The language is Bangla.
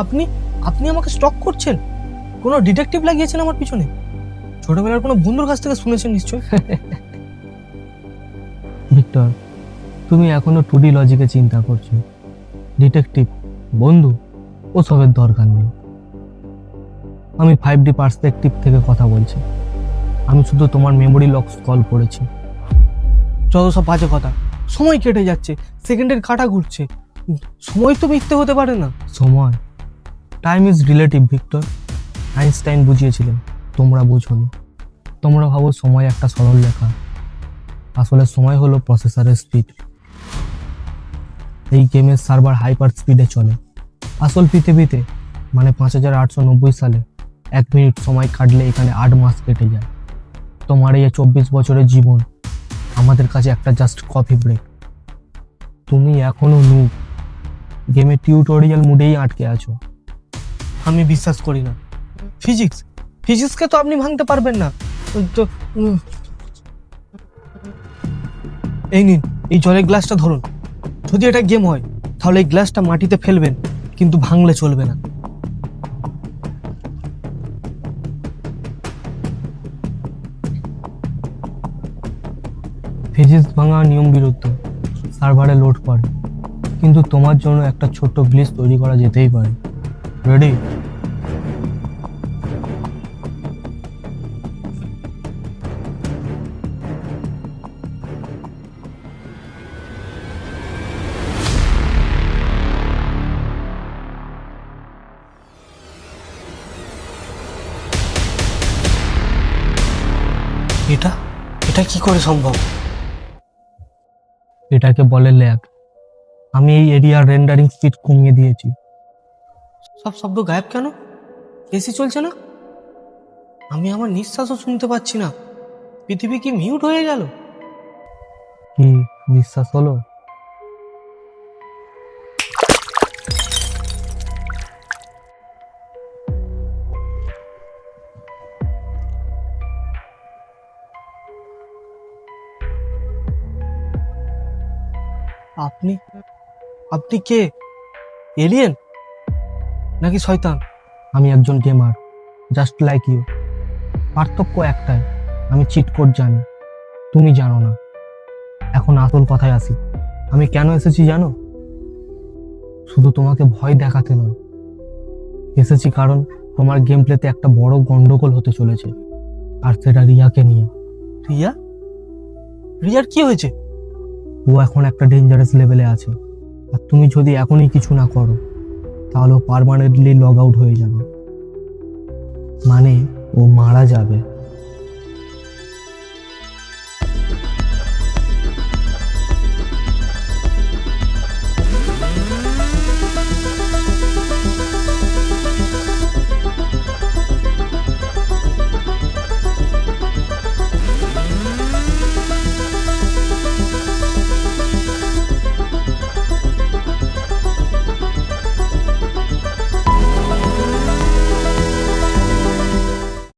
আপনি আপনি আমাকে স্টক করছেন? কোনো ডিটেকটিভ লাগিয়েছেন আমার পিছনে? ছোটবেলার কোনো বন্ধুর কাছ থেকে শুনেছেন নিশ্চয় ভিক্টর তুমি এখনও টু ডি লজিকে চিন্তা করছ। ডিটেকটিভ বন্ধু ওসবের দরকার নেই। আমি ফাইভ ডি পার্সপেক্টিভ থেকে কথা বলছি। আমি শুধু তোমার মেমোরি লক কল করেছি। যত সব বাজে কথা। সময় কেটে যাচ্ছে। সেকেন্ডের কাটা ঘুরছে। সময় তো মিথ্যে হতে পারে না। সময়? Time is relative Victor Einstein বুঝিয়েছিলেন, তোমরা বুঝোনি। তোমরা ভাবো সময় একটা সরল লেখা আসলে সময় হলো প্রসেসরের স্পিড এই গেমের সার্ভার হাইপার স্পিডে চলে। আসল পৃথিবীতে মানে পাঁচ হাজার আটশো নব্বই সালে, এক মিনিট সময় কাটলে এখানে আট মাস কেটে যায়। তোমার এই চব্বিশ বছরের জীবন, আমাদের কাছে একটা জাস্ট কফি ব্রেক তুমি এখনও নু গেমের টিউটোরিয়াল মুডেই আটকে আছো। আমি বিশ্বাস করি না। ফিজিক্স ফিজিক্সকে তো আপনি ভাঙতে পারবেন না। তো এই নিন, এই জলের গ্লাসটা ধরুন। যদি এটা গেম হয়, তাহলে এই গ্লাসটা মাটিতে ফেলবেন, কিন্তু ভাঙলে চলবে না। ফিজিক্স ভাঙা নিয়ম বিরুদ্ধ। সার্ভারে লোড পড়ে। কিন্তু তোমার জন্য একটা ছোট্ট গ্লিচ তৈরি করা যেতেই পারে। রেডি এটা? এটা কি করে সম্ভব? এটাকে বলে ল্যাগ। আমি এই এরিয়ার রেন্ডারিং স্পিড কমিয়ে দিয়েছি। সব শব্দ গায়েব কেন? এসি চলছে না? আমি আমার নিঃশ্বাসও শুনতে পাচ্ছি না। পৃথিবী কি মিউট হয়ে গেল? কি বিশ্বাস হলো? আপনি আপনি কে? এলিয়েন নাকি শয়তান? আমি একজন গেমার জাস্ট লাইক ইউ পার্থক্য একটাই আমি চিট কোড জানি তুমি জানো না। এখন আসল কথায় আসি আমি কেন এসেছি জানো? শুধু তোমাকে ভয় দেখাতে নয়। এসেছি কারণ তোমার গেম প্লেতে একটা বড় গন্ডগোল হতে চলেছে আর সেটা রিয়াকে নিয়ে। রিয়া? রিয়ার কি হয়েছে? ও এখন একটা ডেঞ্জারাস লেভেলে আছে আর তুমি যদি এখনই কিছু না করো তাহলে পারমানেন্টলি লগ আউট হয়ে যাবে। মানে ও মারা যাবে।